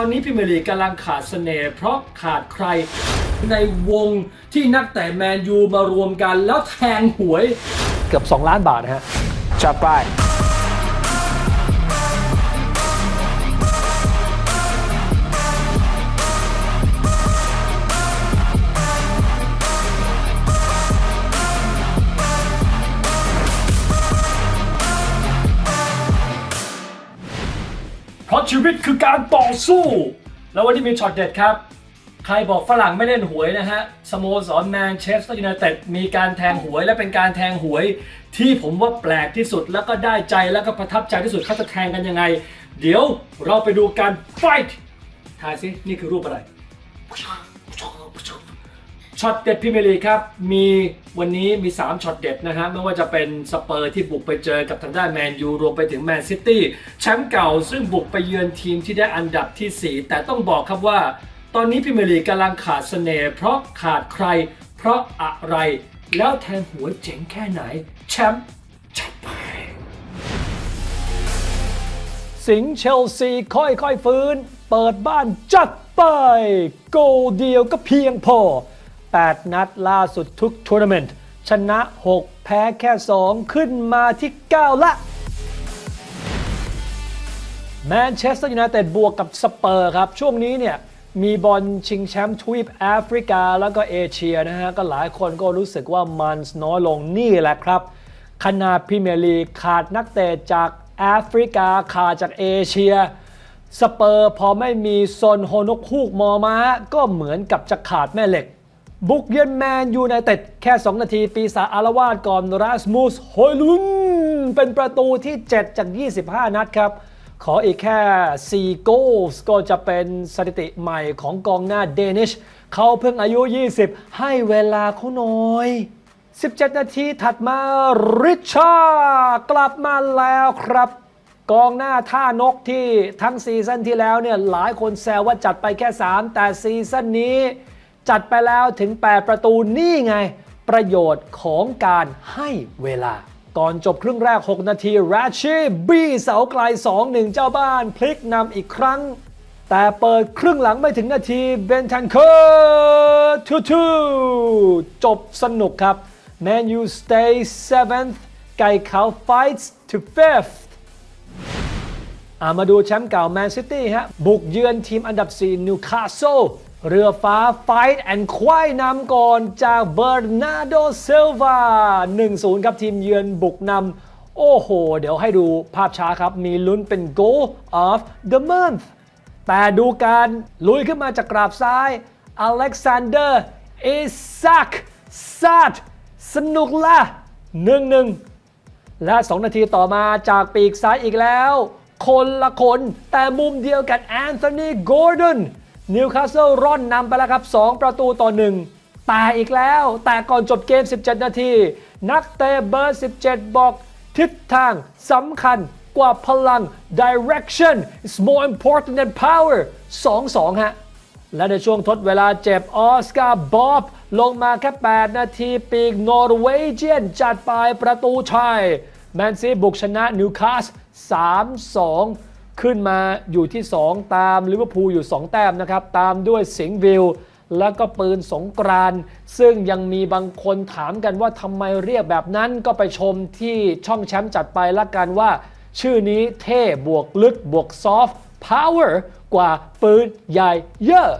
ตอนนี้พรีเมียร์ลีกกำลังขาดเสน่ห์เพราะขาดใครในวงที่นักแต่แมนยูมารวมกันแล้วแทงหวย เกือบ 2 ล้านบาทนะฮะจัดไป ชีวิตคือการต่อสู้ แล้ววันนี้มีช็อตเด็ดครับ ใครบอกฝรั่งไม่เล่นหวยนะฮะ สโมสรแมนเชสเตอร์ยูไนเต็ดมีการแทงหวยและเป็นการแทงหวย ที่ผมว่าแปลกที่สุดแล้วก็ได้ใจแล้วก็ประทับใจที่สุดเขาจะแทงกันยังไง เดี๋ยวเราไปดูการไฟท์ทายสินี่คือรูปอะไร ช็อตเด็ดพรีเมร์ลีครับมีวันนี้มี 3ช็อตเด็ดนะฮะไม่ว่าจะเป็นสเปอร์ที่บุกไปเจอกับทางด้านแมนยูรวมไปถึงแมนซิตี้แชมป์เก่าซึ่งบุกไปเยือนทีมที่ได้อันดับทีสี่4 แต่ต้องบอกครับว่า ตอนนี้พรีเมร์ลีกำลังขาดเสน่ห์เพราะขาดใคร เพราะอะไร แล้วแทงหัวเจ๋งแค่ไหน แชมป์จัดไปสิงห์เชลซีค่อยๆฟื้น เปิดบ้านจัดไปโกเดียวก็เพียงพอ 8 นัดล่าสุดทุกทัวร์นาเมนต์ ชนะ 6 แพ้แค่ 2 ขึ้นมาที่ 9 ละแมนเชสเตอร์ยูไนเต็ดบวกกับสเปอร์ครับ ช่วงนี้เนี่ยมีบอลชิงแชมป์ทวีปแอฟริกาแล้วก็เอเชียนะฮะ ก็หลายคนก็รู้สึกว่ามันน้อยลงนี่แหละครับขนาดพรีเมียร์ลีกขาดนักเตะจากแอฟริกาขาดจากเอเชีย สเปอร์พอไม่มีโซนโฮนกฮูกมอมาก็เหมือนกับจะขาดแม่เหล็ก บุกเยือนแมนยูไนเต็ดแค่ 2 นาที ปีศาจอารวาสก่อนราสมุสโฮยลุนเป็นประตูที่ 7 จาก 25 นัดครับ ขออีกแค่ 4 โกลส์ก็จะเป็นสถิติใหม่ของกองหน้าเดนิช เขาเพิ่งอายุ 20 ให้เวลาเขาหน่อย 17 นาทีถัดมาริชาร์กลับมาแล้วครับกองหน้าท่านกที่ทั้งซีซั่นที่แล้วเนี่ยหลายคนแซวว่าจัดไปแค่ 3 แต่ซีซั่นนี้ จัดไปแล้วถึง 8 ประตูนี่ไง ประโยชน์ของการให้เวลา ก่อนจบครึ่งแรก 6 นาทีราชีบี้เสาไกล 2-1 เจ้าบ้าน พลิกนำอีกครั้ง แต่เปิดครึ่งหลังไม่ถึงนาทีเบนทันเคอร์ทูทูจบสนุกครับ Man U stay seventh ไก่เขาว fights to fifth อามาดูแชมป์เก่าแมนซิตี้ฮะ บุกเยือนทีมอันดับ 4 นิวคาสเซิล เรือฟ้าไฟท์แอนด์ควายนำก่อนจากเบอร์นาโดเซลวา 1-0 ครับทีมเยือนบุกนำโอ้โห เดี๋ยวให้ดูภาพช้าครับ มีลุ้นเป็น Goal of the Month แต่ดูการลุยขึ้นมาจากกราบซ้ายอเล็กซานเดอร์อิซักซาดสนุกละ1-1และ 2 นาทีต่อมาจากปีกซ้ายอีกแล้ว คนละคนแต่มุมเดียวกันแอนโทนีกอร์ดอน นิวคาสเซิลร่อนนำไปแล้วครับ 2 ประตูต่อ 1 แต่อีกแล้ว แต่ก่อนจบเกม 17 นาที นักเตะเบอร์ 17 บอก ทิศทางสำคัญกว่าพลัง direction is more important than power 2-2 ฮะ และในช่วงทดเวลาเจ็บออสการ์บ๊อบลงมาแค่ 8 นาทีปีกนอร์เวเจียนจัดไปประตูชัย แมนซีบุกชนะนิวคาส 3-2 ขึ้นมาอยู่ที่ 2 ตามลิเวอร์พูลอยู่ 2 แต้มนะครับ ตามด้วยสิงห์วิลแล้วก็ปืนสงกรานซึ่งยังมีบางคนถามกันว่าทำไมเรียกแบบนั้นก็ไปชมที่ช่องแชมป์จัดไปละกันว่า ชื่อนี้เท่บวกลึกบวกซอฟต์พาวเวอร์กว่าปืนใหญ่เยอะ